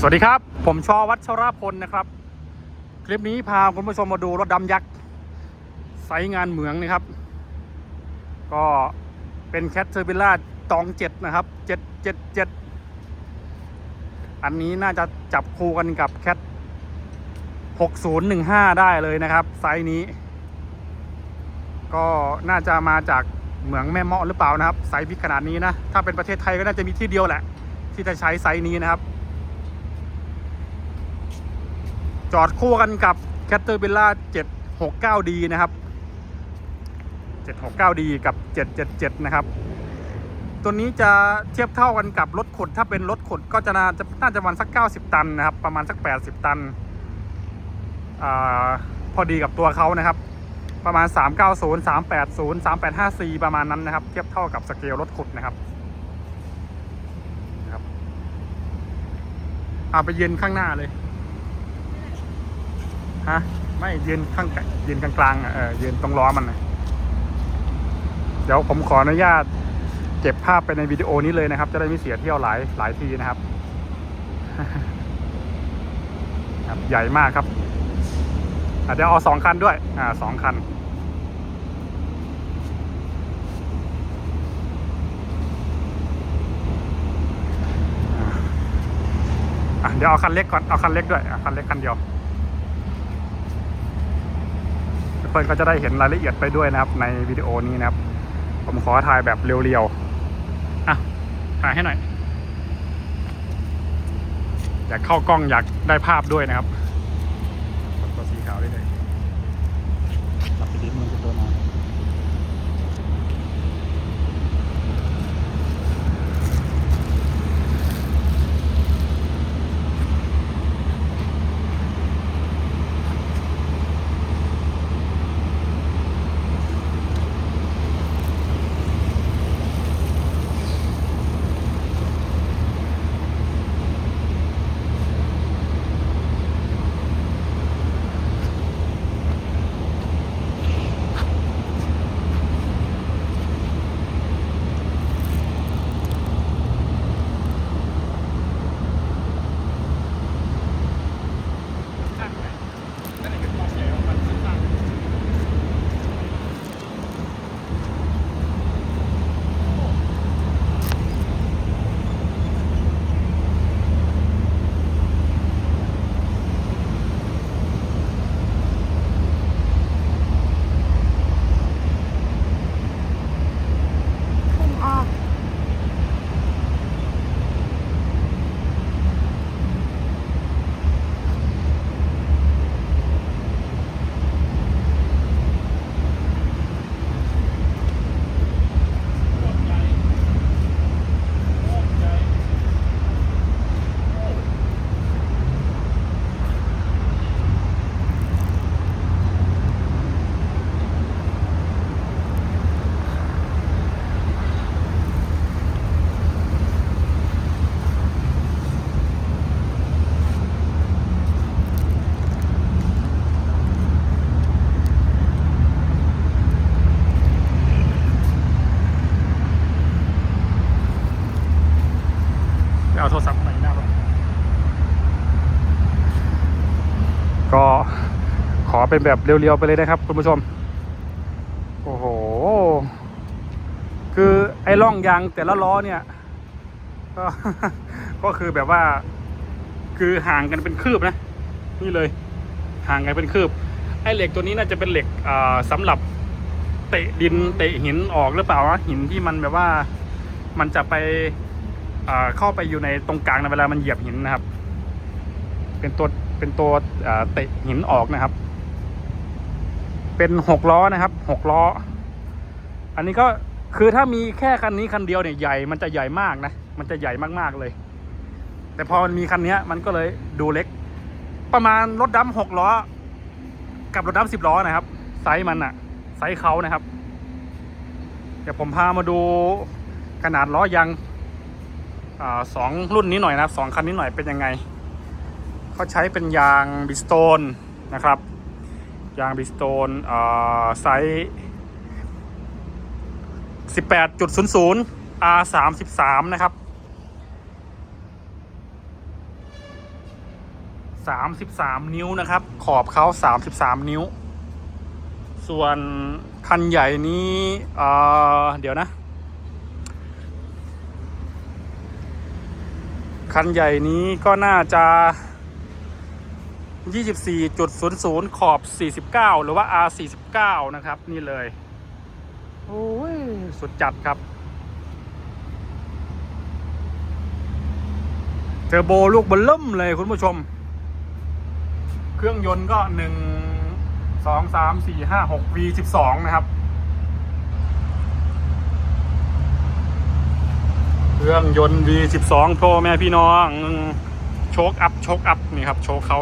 สวัสดีครับ ผมชอวัชรพลนะครับ คลิปนี้พาคุณผู้ชมมาดูรถดำยักษ์ไซงานเหมืองนะครับ ก็เป็นแคทเทอร์บิล่าตองเจ็ดนะครับเจ็ดเจ็ดเจ็ดอันนี้น่าจะจับคู่กันกับแคทหกศูนย์หนึ่งห้าได้เลยนะครับ ไซนี้ ก็น่าจะมาจากเหมืองแม่เมาะหรือเปล่านะครับ ไซส์พิกขนาดนี้นะ ถ้าเป็นประเทศไทยก็น่าจะมีที่เดียวแหละ ที่จะใช้ไซส์นี้นะครับ จอดคู่กันกับ Caterpillar 769D นะครับ 769D กับ 777 นะครับ ตัวนี้จะเทียบเท่ากันกับรถขุดถ้าเป็นรถขุดก็จะน่าจะน่าจะประมาณสัก 90 ตันนะครับ ประมาณสัก 80 ตันอาพอดีกับตัวเขานะครับ ประมาณ 390 380 385ประมาณนั้นนะครับ เทียบเท่ากับสเกลรถขุดนะครับครับเอาไปเยืนข้างหน้าเลย ฮะ ไม่ยืนข้างยืนกลางๆเออยืนตรงล้อมันนะเดี๋ยวผมขออนุญาต เก็บภาพไปในวิดีโอนี้เลยนะครับ จะได้ไม่เสียเที่ยวหลายหลายทีนะครับ ครับ ใหญ่มากครับอะเดี๋ยวเอาสองคันด้วย อ่าสองคันเดี๋ยวเอาคันเล็กก่อน เอาคันเล็กด้วยคันเล็กคันเดียว เพื่อนก็จะได้เห็นรายละเอียดไปด้วยนะครับ ในวิดีโอนี้นะครับ ผมขอถ่ายแบบเรียวๆอะถ่ายให้หน่อยอยากเข้ากล้องอยากได้ภาพด้วยนะครับตัวสีขาวได้เลยจับไปดิมือจะตัวมาพุ่ง ขอเป็นแบบเรียวๆไปเลยนะครับ คุณผู้ชม โอ้โห คือไอ้ร่องยางแต่ละล้อเนี่ยก็ก็คือแบบว่า คือห่างกันเป็นคืบนะ นี่เลย ห่างกันเป็นคืบ ไอ้เหล็กตัวนี้น่าจะเป็นเหล็กอ่าสำหรับเตะดินเตะหินออกหรือเปล่าวะหินที่มันแบบว่ามันจะไปอ่าเข้าไปอยู่ในตรงกลางในเวลามันเหยียบหินนะครับ เป็นตัวเป็นตัวอ่าเตะหินออกนะครับ เป็นหกล้อนะครับหกล้อ อันนี้ก็คือถ้ามีแค่คันนี้คันเดียวเนี่ยใหญ่มันจะใหญ่มากนะ มันจะใหญ่มากๆเลย แต่พอมันมีคันนี้มันก็เลยดูเล็ก ประมาณรถดำหกล้อ กับรถดำสิบล้อนะครับ ไซส์มันอะไซส์เขานะครับ เดี๋ยวผมพามาดูขนาดล้อยางอสองรุ่นนี้หน่อยนะสองคันนี้หน่อยเป็นยังไงเขาใช้เป็นยางบิสโตนนะครับ ยางบิสโตนไซส์ 18.00 R33 นะครับ 33 นิ้วนะครับ ขอบเขา 33 นิ้ว ส่วนคันใหญ่นี้เอ่อเดี๋ยวนะ คันใหญ่นี้ก็น่าจะ 24.00 ขอบ 49 หรือว่า R49 นะครับ นี่เลย โอ้ย สุดจัดครับ เทอร์โบลูกเบลเริ่มเลยคุณผู้ชม เครื่องยนต์ก็ 1 2 3 4 5 6 V12 นะครับ เครื่องยนต์ V12 พ่อแม่พี่น้อง โชคอัพ โชคอัพ นี่ครับ โชคเขา